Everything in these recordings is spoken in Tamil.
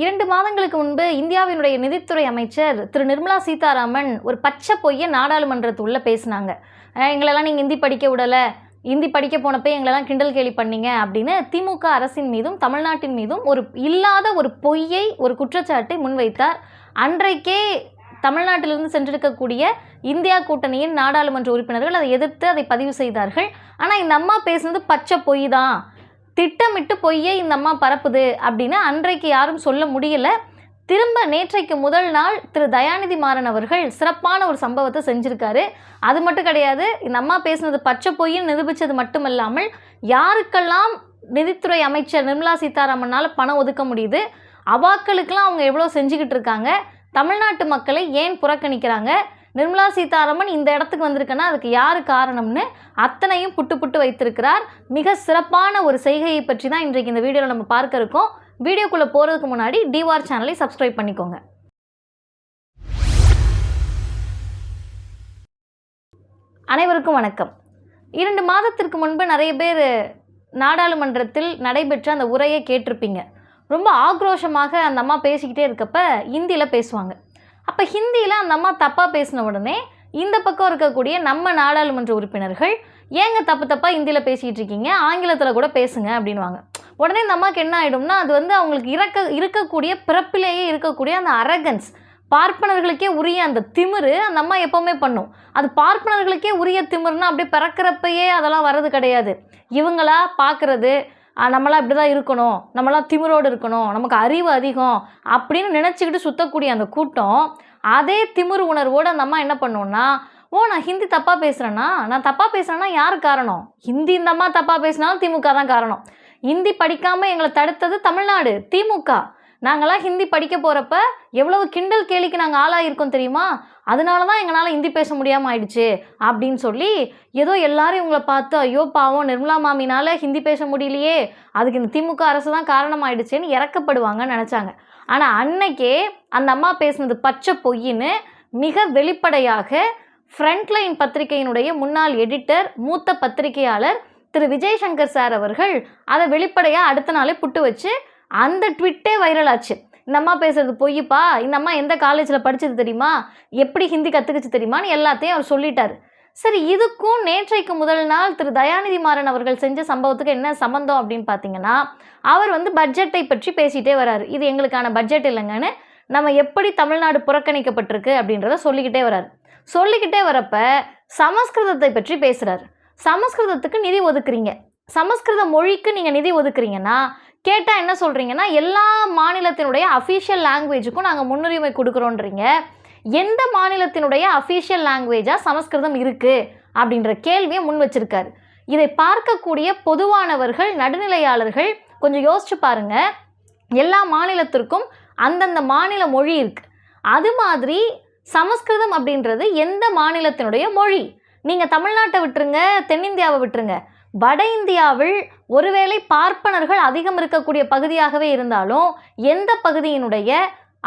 இரண்டு மாதங்களுக்கு முன்பு இந்தியாவினுடைய நிதித்துறை அமைச்சர் திரு நிர்மலா சீதாராமன் ஒரு பச்சை பொய்யை நாடாளுமன்றத்துள்ள பேசினாங்க. எங்களெல்லாம் நீங்கள் இந்தி படிக்க விடலை இந்தி படிக்க போனப்போ எங்களெல்லாம் கிண்டல் கேலி பண்ணீங்க அப்படின்னு திமுக அரசின் மீதும் தமிழ்நாட்டின் மீதும் ஒரு இல்லாத ஒரு பொய்யை ஒரு குற்றச்சாட்டை முன்வைத்தார். அன்றைக்கே தமிழ்நாட்டிலிருந்து சென்றிருக்கக்கூடிய இந்தியா கூட்டணியின் நாடாளுமன்ற உறுப்பினர்கள் அதை எதிர்த்து அதை பதிவு செய்தார்கள். ஆனால் இந்த அம்மா பேசுனது பச்சை பொய் தான் திட்டமிட்டு பொய்யே இந்த அம்மா பரப்புது அப்படின்னு அன்றைக்கு யாரும் சொல்ல முடியல. திரும்ப நேற்றைக்கு முதல் நாள் திரு தயாநிதி மாறன் அவர்கள் சிறப்பான ஒரு சம்பவத்தை செஞ்சுருக்காரு. அது மட்டும் கிடையாது இந்த அம்மா பேசுனது பச்சை பொய்ன்னு நிரூபித்தது மட்டுமல்லாமல் யாருக்கெல்லாம் நிதித்துறை அமைச்சர் நிர்மலா சீதாராமனால் பணம் ஒதுக்க முடியுது அவாக்களுக்கெல்லாம் அவங்க எவ்வளோ செஞ்சுக்கிட்டு இருக்காங்க தமிழ்நாட்டு மக்களை ஏன் புறக்கணிக்கிறாங்க நிர்மலா சீதாராமன் இந்த இடத்துக்கு வந்திருக்குன்னா அதுக்கு யார் காரணம்னு அத்தனையும் புட்டு புட்டு வைத்திருக்கிறார். மிக சிறப்பான ஒரு செய்கையை பற்றி தான் இன்றைக்கு இந்த வீடியோவில் நம்ம பார்க்க இருக்கோம். வீடியோக்குள்ளே போகிறதுக்கு முன்னாடி டிவார் சேனலை சப்ஸ்கிரைப் பண்ணிக்கோங்க. அனைவருக்கும் வணக்கம். இரண்டு மாதத்திற்கு முன்பு நிறைய பேர் நாடாளுமன்றத்தில் நடைபெற்ற அந்த உரையை கேட்டிருப்பீங்க. ரொம்ப ஆக்ரோஷமாக அந்த அம்மா பேசிக்கிட்டே இருக்கப்ப இந்தியில் பேசுவாங்க. அப்போ ஹிந்தியில் அந்த அம்மா தப்பாக பேசின உடனே இந்த பக்கம் இருக்கக்கூடிய நம்ம நாடாளுமன்ற உறுப்பினர்கள் ஏங்க தப்பு தப்பாக ஹிந்தியில் பேசிகிட்டு இருக்கீங்க? ஆங்கிலத்தில் கூட பேசுங்க அப்படின்வாங்க உடனே இந்த அம்மாவுக்கு என்ன ஆகிடும்னா அது வந்து அவங்களுக்கு இறக்க இருக்கக்கூடிய பிறப்பிலேயே இருக்கக்கூடிய அந்த அரகன்ஸ் பார்ப்பனர்களுக்கே உரிய அந்த திமிரு அந்த அம்மா எப்போவுமே பண்ணும். அது பார்ப்பனர்களுக்கே உரிய திமிருன்னா அப்படியே பிறக்கிறப்பையே அதெல்லாம் வர்றது கிடையாது. இவங்களா பார்க்குறது நம்மளாம் இப்படி தான் இருக்கணும். நம்மளாம் திமிரோடு இருக்கணும். நமக்கு அறிவு அதிகம் அப்படின்னு நினச்சிக்கிட்டு சுற்றக்கூடிய அந்த கூட்டம் அதே திமிரு உணர்வோடு அந்த அம்மா என்ன பண்ணுன்னா ஓ நான் ஹிந்தி தப்பாக பேசுகிறேன்னா நான் தப்பாக பேசுகிறேன்னா யார் காரணம்? ஹிந்தி இந்த அம்மா தப்பாக பேசினாலும் திமுக தான் காரணம். ஹிந்தி படிக்காமல் எங்களை தடுத்தது தமிழ்நாடு திமுக. நாங்களாம் ஹிந்தி படிக்க போகிறப்ப எவ்வளவு கிண்டல் கேலிக்கு நாங்கள் ஆளாயிருக்கோம் தெரியுமா? அதனால தான் எங்களால் ஹிந்தி பேச முடியாமல் ஆயிடுச்சு அப்படின்னு சொல்லி ஏதோ எல்லாரும் இவங்களை பார்த்து ஐயோ பாவம் நிர்மலா மாமினால் ஹிந்தி பேச முடியலையே. அதுக்கு இந்த திமுக அரசு தான் காரணமாயிடுச்சேன்னு இறக்கப்படுவாங்கன்னு நினச்சாங்க. ஆனால் அன்னைக்கே அந்த அம்மா பேசுனது பச்சை பொய்ன்னு மிக வெளிப்படையாக ஃப்ரண்ட்லைன் பத்திரிகையினுடைய முன்னாள் எடிட்டர் மூத்த பத்திரிகையாளர் திரு. விஜய் சங்கர் சார் அவர்கள் அதை வெளிப்படையாக அடுத்த நாளே புட்டு வச்சு அந்த ட்விட்டே வைரல் ஆச்சு. இந்த அம்மா பேசுறது பொய்யப்பா? இந்த அம்மா எந்த காலேஜில் படிச்சது தெரியுமா? எப்படி ஹிந்தி கற்றுக்குச்சு தெரியுமான்னு எல்லாத்தையும் அவர் சொல்லிட்டார். சரி இதுக்கும் நேற்றைக்கு முதல் நாள் திரு தயாநிதி மாறன் அவர்கள் செஞ்ச சம்பவத்துக்கு என்ன சம்மந்தம் அப்படின்னு பார்த்தீங்கன்னா அவர் வந்து பட்ஜெட்டை பற்றி பேசிகிட்டே வராரு. இது எங்களுக்கான பட்ஜெட் இல்லைங்கன்னு நம்ம எப்படி தமிழ்நாடு புறக்கணிக்கப்பட்டிருக்கு அப்படின்றத சொல்லிக்கிட்டே வராரு. சொல்லிக்கிட்டே வரப்ப சமஸ்கிருதத்தை பற்றி பேசுகிறார் சமஸ்கிருதத்துக்கு நிதி ஒதுக்குறீங்க. சமஸ்கிருத மொழிக்கு நீங்கள் நிதி ஒதுக்குறீங்கன்னா கேட்டால் என்ன சொல்கிறீங்கன்னா எல்லா மாநிலத்தினுடைய அஃபீஷியல் லாங்குவேஜுக்கும் நாங்கள் முன்னுரிமை கொடுக்குறோன்றீங்க. எந்த மாநிலத்தினுடைய அஃபீஷியல் லாங்குவேஜாக சமஸ்கிருதம் இருக்குது அப்படின்ற கேள்வியை முன் வச்சிருக்காரு. இதை பார்க்கக்கூடிய பொதுவானவர்கள் நடுநிலையாளர்கள் கொஞ்சம் யோசிச்சு பாருங்க. எல்லா மாநிலத்திற்கும் அந்தந்த மாநில மொழி இருக்குது அது மாதிரி சமஸ்கிருதம் அப்படின்றது எந்த மாநிலத்தினுடைய மொழி? நீங்கள் தமிழ்நாட்டை விட்டுருங்க தென்னிந்தியாவை விட்டுருங்க. வட இந்தியாவில் ஒருவேளை பார்ப்பனர்கள் அதிகம் இருக்கக்கூடிய பகுதியாகவே இருந்தாலும் எந்த பகுதியினுடைய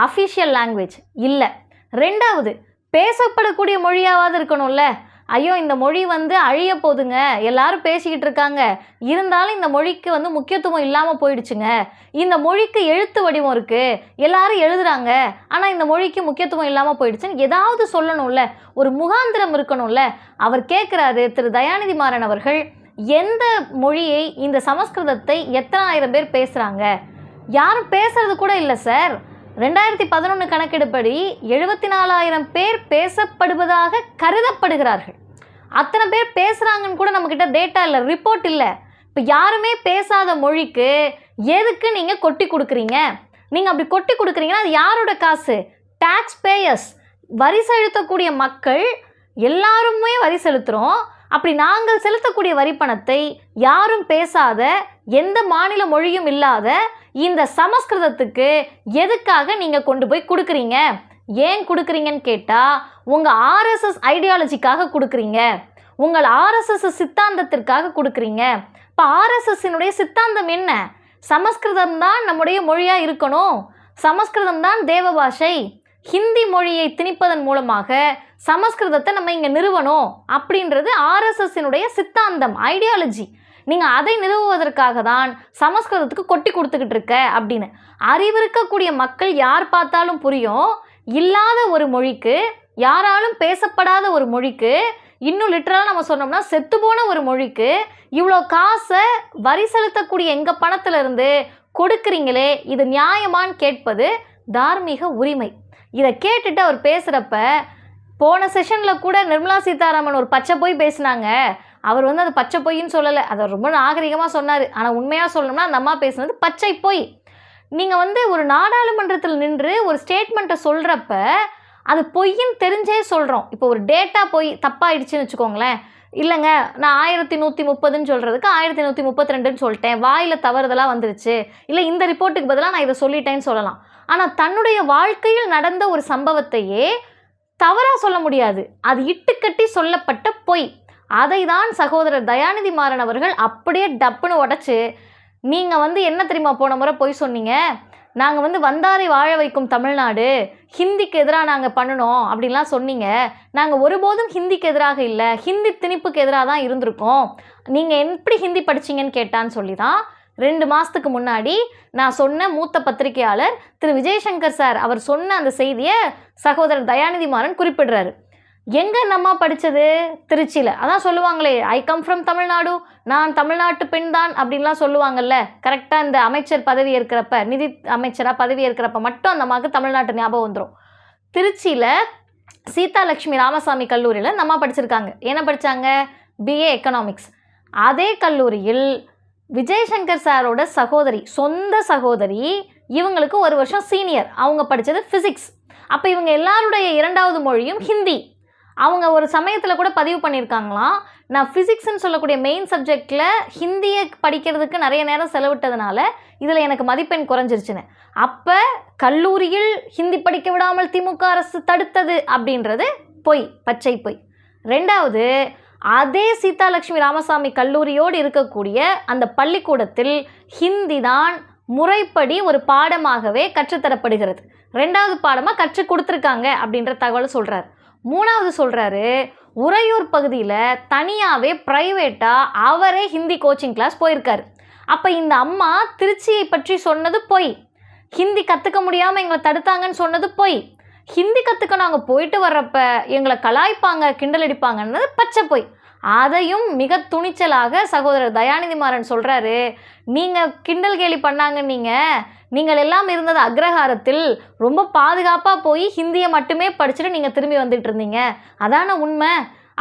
அஃபிஷியல் லாங்குவேஜ் இல்லை. ரெண்டாவது பேசப்படக்கூடிய மொழியாவது இருக்கணும்ல. ஐயோ இந்த மொழி வந்து அழிய போதுங்க. எல்லாரும் பேசிக்கிட்டு இருக்காங்க. இருந்தாலும் இந்த மொழிக்கு வந்து முக்கியத்துவம் இல்லாமல் போயிடுச்சுங்க. இந்த மொழிக்கு எழுத்து வடிவம் இருக்குது எல்லாரும் எழுதுறாங்க. ஆனால் இந்த மொழிக்கு முக்கியத்துவம் இல்லாமல் போயிடுச்சுன்னு ஏதாவது சொல்லணும்ல. ஒரு முகாந்திரம் இருக்கணும்ல. அவர் கேட்குறாரு திரு. தயாநிதி மாறன் அவர்கள். எந்த மொழியை இந்த சமஸ்கிருதத்தை எத்தனை ஆயிரம் பேர் பேசுகிறாங்க யாரும் பேசுறது கூட இல்லை சார். ரெண்டாயிரத்தி பதினொன்று கணக்கெடுப்படி எழுபத்தி நாலாயிரம் பேர் பேசப்படுவதாக கருதப்படுகிறார்கள். அத்தனை பேர் பேசுகிறாங்கன்னு கூட நம்மக்கிட்ட டேட்டா இல்லை ரிப்போர்ட் இல்லை. இப்போ யாருமே பேசாத மொழிக்கு எதுக்கு நீங்கள் கொட்டி கொடுக்குறீங்க? நீங்கள் அப்படி கொட்டி கொடுக்குறீங்கன்னா அது யாரோட காசு? டேக்ஸ் பேயர்ஸ் வரி செலுத்தக்கூடிய மக்கள் எல்லாருமே வரி செலுத்துகிறோம் அப்படி நாங்கள் செலுத்தக்கூடிய வரி பணத்தை யாரும் பேசாத எந்த மாநில மொழியும் இல்லாத இந்த சமஸ்கிருதத்துக்கு எதுக்காக நீங்கள் கொண்டு போய் கொடுக்குறீங்க? ஏன் கொடுக்குறீங்கன்னு கேட்டால் உங்கள் ஆர்எஸ்எஸ் ஐடியாலஜிக்காக கொடுக்குறீங்க. உங்கள் ஆர்எஸ்எஸ் சித்தாந்தத்திற்காக கொடுக்குறீங்க. இப்போ ஆர்எஸ்எஸ்ஸினுடைய சித்தாந்தம் என்ன? சமஸ்கிருதம் தான் நம்முடைய மொழியாக இருக்கணும். சமஸ்கிருதம் தான் தேவ பாஷை. ஹிந்தி மொழியை திணிப்பதன் மூலமாக சமஸ்கிருதத்தை நம்ம இங்கே நிறுவணும் அப்படின்றது ஆர்எஸ்எஸ்ஸினுடைய சித்தாந்தம் ஐடியாலஜி நீங்கள் அதை நிறுவுவதற்காக தான் சமஸ்கிருதத்துக்கு கொட்டி கொடுத்துக்கிட்டு இருக்க அப்படின்னு. அறிவிருக்கக்கூடிய மக்கள் யார் பார்த்தாலும் புரியும். இல்லாத ஒரு மொழிக்கு யாராலும் பேசப்படாத ஒரு மொழிக்கு இன்னும் லிட்டரலாக நம்ம சொன்னோம்னா செத்துப்போன ஒரு மொழிக்கு இவ்வளோ காசை வரி செலுத்தக்கூடிய எங்கள் பணத்திலிருந்து கொடுக்குறீங்களே இது நியாயமான்னு கேட்பது தார்மீக உரிமை. இதை கேட்டுட்டு அவர் பேசுகிறப்ப போன செஷனில் கூட நிர்மலா சீதாராமன் ஒரு பச்சை பொய் பேசினாங்க. அவர் வந்து அது பச்சை பொய்ன்னு சொல்லலை. அதை ரொம்ப நாகரிகமாக சொன்னார். ஆனால் உண்மையாக சொல்லணும்னா அந்த அம்மா பேசுனது பச்சை பொய். நீங்கள் வந்து ஒரு நாடாளுமன்றத்தில் நின்று ஒரு ஸ்டேட்மெண்ட்டை சொல்கிறப்ப அது பொய்ன்னு தெரிஞ்சே சொல்கிறோம் இப்போ ஒரு டேட்டா பொய் தப்பாயிடுச்சுன்னு வச்சுக்கோங்களேன். இல்லைங்க நான் ஆயிரத்தி நூற்றி முப்பதுன்னு சொல்கிறதுக்கு ஆயிரத்தி நூற்றி முப்பத்தி ரெண்டுன்னு சொல்லிட்டேன். வாயில் தவறுதலாக வந்துருச்சு. இல்லை இந்த ரிப்போர்ட்டுக்கு பதிலாக நான் இதை சொல்லிட்டேன்னு சொல்லலாம். ஆனால் தன்னுடைய வாழ்க்கையில் நடந்த ஒரு சம்பவத்தையே தவறாக சொல்ல முடியாது. அது இட்டுக்கட்டி சொல்லப்பட்ட பொய். அதை தான் சகோதரர் தயாநிதி மாறன் அவர்கள் அப்படியே டப்புன்னு உடச்சி நீங்கள் வந்து என்ன தெரியுமா போன முறை பொய் சொன்னீங்க? நாங்கள் வந்து வந்தாரை வாழ வைக்கும் தமிழ்நாடு. ஹிந்திக்கு எதிராக நாங்கள் பண்ணணும் அப்படின்லாம் சொன்னீங்க. நாங்கள் ஒருபோதும் ஹிந்திக்கு எதிராக இல்லை. ஹிந்தி திணிப்புக்கு எதிராக தான் இருந்திருக்கோம். நீங்கள் எப்படி ஹிந்தி படிச்சீங்கன்னு கேட்டான்னு சொல்லி தான் ரெண்டு மாதத்துக்கு முன்னாடி நான் சொன்ன மூத்த பத்திரிகையாளர் திரு விஜயசங்கர் சார் அவர் சொன்ன அந்த செய்தியை சகோதரர் தயாநிதி மாறன் குறிப்பிடுறாரு. எங்கே நம்ம படித்தது திருச்சியில். அதான் சொல்லுவாங்களே ஐ கம் ஃப்ரம் தமிழ்நாடு நான் தமிழ்நாட்டு பெண் தான் அப்படின்லாம் சொல்லுவாங்கல்ல. கரெக்டாக இந்த அமைச்சர் பதவி ஏற்கிறப்ப நிதி அமைச்சராக பதவி ஏற்கிறப்ப மட்டும் அந்த அம்மாவுக்கு தமிழ்நாட்டு ஞாபகம் வந்துடும் திருச்சியில் சீதாலட்சுமி ராமசாமி கல்லூரியில் நம்ம படிச்சிருக்காங்க. என்ன படித்தாங்க பிஏ எக்கனாமிக்ஸ் அதே கல்லூரியில் விஜயசங்கர் சாரோட சகோதரி சொந்த சகோதரி இவங்களுக்கு ஒரு வருஷம் சீனியர் அவங்க படித்தது ஃபிசிக்ஸ் அப்போ இவங்க எல்லாருடைய இரண்டாவது மொழியும் ஹிந்தி. அவங்க ஒரு சமயத்தில் கூட பதிவு பண்ணியிருக்காங்களாம். நான் ஃபிசிக்ஸ்ன்னு சொல்லக்கூடிய மெயின் சப்ஜெக்டில் ஹிந்தியை படிக்கிறதுக்கு நிறைய நேரம் செலவிட்டதுனால இதில் எனக்கு மதிப்பெண் குறைஞ்சிருச்சுன்னு. அப்போ கல்லூரியில் ஹிந்தி படிக்க விடாமல் திமுக அரசு தடுத்தது அப்படின்றது பொய் பச்சை பொய். ரெண்டாவது அதே சீதாலட்சுமி ராமசாமி கல்லூரியோடு இருக்கக்கூடிய அந்த பள்ளிக்கூடத்தில் ஹிந்தி தான் முறைப்படி ஒரு பாடமாகவே கற்றுத்தரப்படுகிறது. ரெண்டாவது பாடமாக கற்றுக் கொடுத்துருக்காங்க அப்படின்ற தகவலை சொல்கிறார் மூணாவது சொல்கிறாரு உறையூர் பகுதியில் தனியாகவே ப்ரைவேட்டாக அவரே ஹிந்தி கோச்சிங் கிளாஸ் போயிருக்காரு. அப்போ இந்த அம்மா திருச்சியை பற்றி சொன்னது பொய். ஹிந்தி கற்றுக்க முடியாமல் எங்களை தடுத்தாங்கன்னு சொன்னது பொய். ஹிந்தி கற்றுக்க நாங்கள் போயிட்டு வர்றப்ப எங்களை கலாய்ப்பாங்க கிண்டல் அடிப்பாங்கன்றது பச்சை பொய். அதையும் மிக துணிச்சலாக சகோதரர் தயாநிதி மாறன் சொல்கிறாரு நீங்கள் கிண்டல் கேலி பண்ணாங்க நீங்கள் நீங்கள் எல்லாம் இருந்தது அக்ரஹாரத்தில். ரொம்ப பாதுகாப்பாக போய் ஹிந்தியை மட்டுமே படிச்சுட்டு நீங்கள் திரும்பி வந்துட்டு இருந்தீங்க. அதான உண்மை?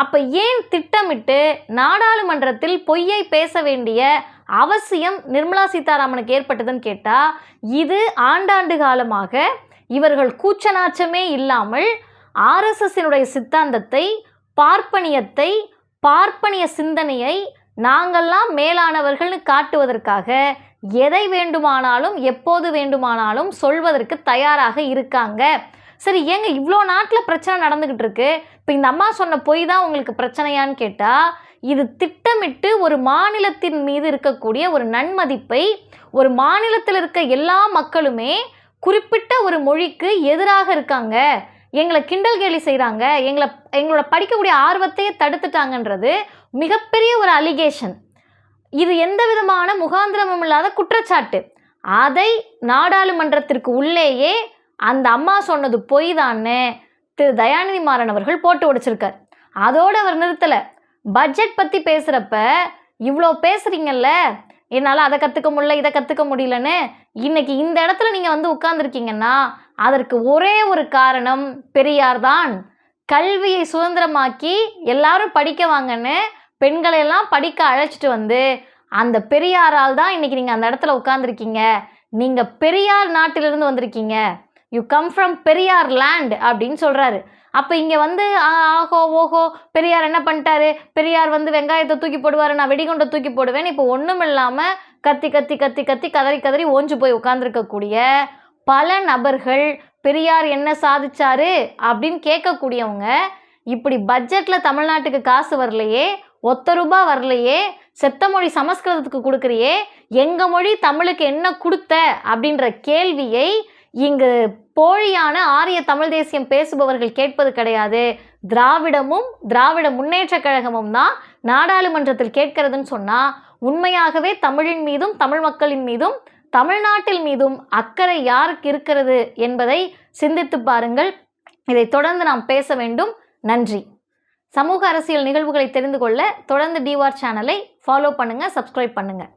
அப்போ ஏன் திட்டமிட்டு நாடாளுமன்றத்தில் பொய்யை பேச வேண்டிய அவசியம் நிர்மலா சீதாராமனுக்கு ஏற்பட்டதுன்னு கேட்டால் இது ஆண்டாண்டு காலமாக இவர்கள் கூச்சநாச்சமே இல்லாமல் ஆர்எஸ்எஸ்ஸினுடைய சித்தாந்தத்தை பார்ப்பனியத்தை பார்ப்பனிய சிந்தனையை நாங்கள்லாம் மேலானவர்கள்னு காட்டுவதற்காக எதை வேண்டுமானாலும் எப்போது வேண்டுமானாலும் சொல்வதற்கு தயாராக இருக்காங்க. சரி ஏங்க இவ்வளோ நாட்டில் பிரச்சனை நடந்துக்கிட்டு இருக்கு இப்போ இந்த அம்மா சொன்ன பொய் தான் உங்களுக்கு பிரச்சனையான்னு கேட்டால் இது திட்டமிட்டு ஒரு மாநிலத்தின் மீது இருக்கக்கூடிய ஒரு நன்மதிப்பை ஒரு மாநிலத்தில் இருக்க எல்லா மக்களுமே குறிப்பிட்ட ஒரு மொழிக்கு எதிராக இருக்காங்க. எங்களை கிண்டல் கேலி செய்கிறாங்க எங்களை எங்களோட படிக்கக்கூடிய ஆர்வத்தையே தடுத்துட்டாங்கன்றது மிகப்பெரிய ஒரு அலிகேஷன் இது எந்த விதமான முகாந்திரமும் இல்லாத குற்றச்சாட்டு. அதை நாடாளுமன்றத்திற்கு உள்ளேயே அந்த அம்மா சொன்னது பொய் தான்னு திரு தயாநிதி மாறன் அவர்கள் போட்டு உடைச்சிருக்கார். அதோடு அவர் நிறுத்தலை. பட்ஜெட் பற்றி பேசுகிறப்ப இவ்வளோ பேசுகிறீங்கல்ல என்னால் அதை கற்றுக்க முடியல இதை கற்றுக்க முடியலன்னு இன்னைக்கு இந்த இடத்துல நீங்கள் வந்து உட்காந்துருக்கீங்கன்னா அதற்கு ஒரே ஒரு காரணம் பெரியார் தான். கல்வியை சுதந்திரமாக்கி எல்லாரும் படிக்க வாங்கன்னு பெண்களையெல்லாம் படிக்க அழைச்சிட்டு வந்து அந்த பெரியாரால் தான் இன்னைக்கு நீங்கள் அந்த இடத்துல உட்காந்துருக்கீங்க நீங்கள் பெரியார் நாட்டிலிருந்து வந்திருக்கீங்க. You come from Periyar land அப்படின்னு சொல்கிறாரு அப்போ இங்கே வந்து ஆ, ஆஹோ ஓஹோ பெரியார் என்ன பண்ணிட்டாரு? பெரியார் வந்து வெங்காயத்தை தூக்கி போடுவார் நான் வெடிகுண்டை தூக்கி போடுவேன் இப்போ ஒன்றும் இல்லாமல் கத்தி கத்தி கத்தி கத்தி கதறி கதறி ஓஞ்சு போய் உட்காந்துருக்கக்கூடிய பல நபர்கள் பெரியார் என்ன சாதிச்சாரு அப்படின்னு கேட்கக்கூடியவங்க இப்படி பட்ஜெட்டில் தமிழ்நாட்டுக்கு காசு வரலையே ஒத்த ரூபா வரலையே செத்த மொழி சமஸ்கிருதத்துக்கு கொடுக்குறியே எங்கள் மொழி தமிழுக்கு என்ன கொடுத்த அப்படின்ற கேள்வியை இங்கு போழியான ஆரிய தமிழ் தேசியம் பேசுபவர்கள் கேட்பது கிடையாது. திராவிடமும் திராவிட முன்னேற்ற கழகமும் தான் நாடாளுமன்றத்தில் கேட்கிறதுன்னு சொன்னால் உண்மையாகவே தமிழின் மீதும் தமிழ் மக்களின் மீதும் தமிழ்நாட்டில் மீதும் அக்கறை யாருக்கு இருக்கிறது என்பதை சிந்தித்து பாருங்கள். இதை தொடர்ந்து நாம் பேச வேண்டும். நன்றி. சமூக அரசியல் நிகழ்வுகளை தெரிந்து கொள்ள தொடர்ந்து டிவார் சேனலை ஃபாலோ பண்ணுங்கள் சப்ஸ்கிரைப் பண்ணுங்கள்